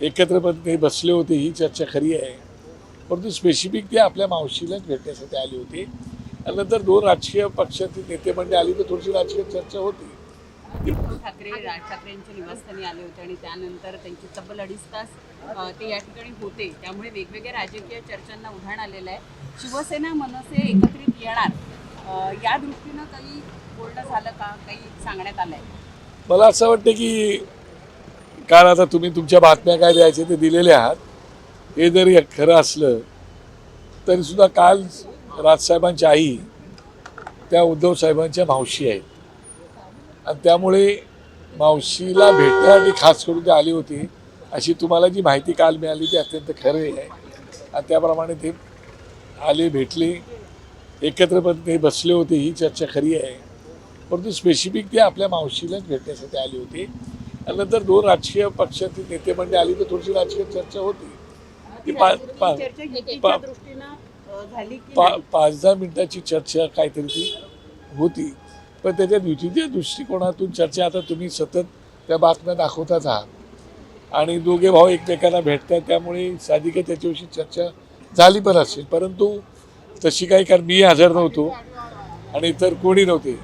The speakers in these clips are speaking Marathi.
एकत्रपणे बसले होते ही चर्चा खरी आहे. परंतु स्पेसिफिक ते आपल्या मावशीलाच भेटण्यासाठी आले होते. आणि नंतर दोन राजकीय पक्षातील नेते मंडळी आली तर थोडीशी राजकीय चर्चा होती. उद्धव ठाकरे राज ठाकरेंच्या निवासस्थानी आले होते आणि त्यानंतर त्यांची तब्बल अडीच तास ते या ठिकाणी होते. त्यामुळे वेगवेगळ्या राजकीय चर्चांना उधाण आलेलं आहे. शिवसेना मनसे एकत्रित येणार या दृष्टीनं काही बोलणं झालं का? काही सांगण्यात आलंय? मला असं वाटतं की कारण आता तुम्ही तुमच्या बातम्या काय द्यायच्या ते दिलेले आहात. हे जरी खरं असलं तरी सुद्धा काल राजसाहेबांची आई त्या उद्धव साहेबांच्या मावशी आहेत. आणि त्यामुळे मावशीला भेटण्यासाठी खास करून ते आली होती. अशी तुम्हाला जी माहिती काल मिळाली ती अत्यंत खरे आहे. आणि त्याप्रमाणे ते आले भेटले. एकत्रपणे ते बसले होते ही चर्चा खरी आहे. परंतु स्पेसिफिक ते आपल्या मावशीलाच भेटण्यासाठी आली होती. आणि नंतर दोन राजकीय पक्षातील नेते मंडळी आली तर थोडीशी राजकीय चर्चा होती. ती? पाच दहा मिनिटाची चर्चा काहीतरी ती होती. पण त्याच्या युतीच्या दृष्टिकोनातून चर्चा आता तुम्ही सतत त्या बातम्या दाखवताच आहात. आणि दोघे भाऊ एकमेकांना भेटतात त्यामुळे साधिक त्याच्याविषयी चर्चा झाली पण असेल. परंतु तशी काही कारण मी हजर नव्हतो आणि इतर कोणी नव्हते.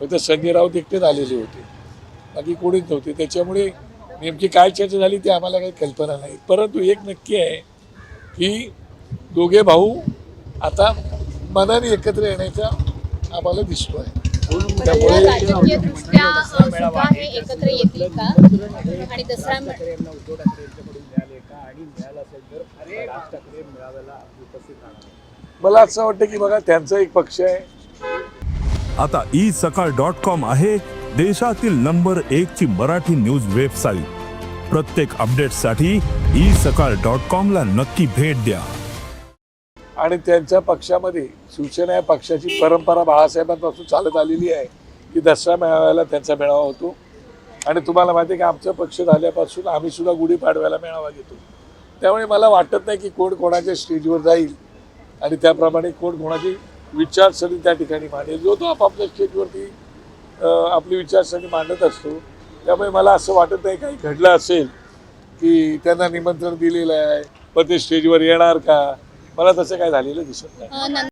फक्त संजय राऊत एकटेच आलेले होते. बाकी कोणीच नव्हते. त्याच्यामुळे नेमकी काय चर्चा झाली ती आम्हाला काही कल्पना नाही. परंतु एक नक्की आहे की दोघे भाऊ आता मनाने एकत्र येण्याचा आम्हाला दिसतो आहे त्यामुळे राजकीय दृष्ट्या सुद्धा हे एकत्र येतील का? आणि दसरा मे- ठाकरेंना उद्धव ठाकरे यांच्याकडून मिळाले का? आणि मिळालं असेल तर राज ठाकरे मेळाव्याला उपस्थित राहणार. मला असं वाटतं की बघा त्यांचा एक पक्ष आहे. आता ई सकाळ डॉट कॉम आहे. देशातील नंबर एक ची मराठी न्यूज वेबसाईट. प्रत्येक अपडेटसाठी ई सकाळ डॉट कॉम ला नक्की भेट द्या. आणि त्यांच्या पक्षामध्ये शिवसेना या पक्षाची परंपरा बाळासाहेबांपासून चालत आलेली आहे की दसरा मेळाव्याला त्यांचा मेळावा होतो. आणि तुम्हाला माहिती आहे की आमचा पक्ष झाल्यापासून आम्ही सुद्धा गुढीपाडव्याला मेळावा घेतो. त्यामुळे मला वाटत नाही की कोण कोणाच्या स्टेजवर जाईल आणि त्याप्रमाणे कोण कोणाची विचारसरणी त्या ठिकाणी मांडेल. जो तो आपापल्या स्टेजवरती आपली विचारसरणी मांडत असतो. त्यामुळे मला असं वाटत नाही काही घडलं असेल की त्यांना निमंत्रण दिलेलं आहे. पण ते स्टेजवर येणार का? मला तसं काय झालेलं दिसत नाही.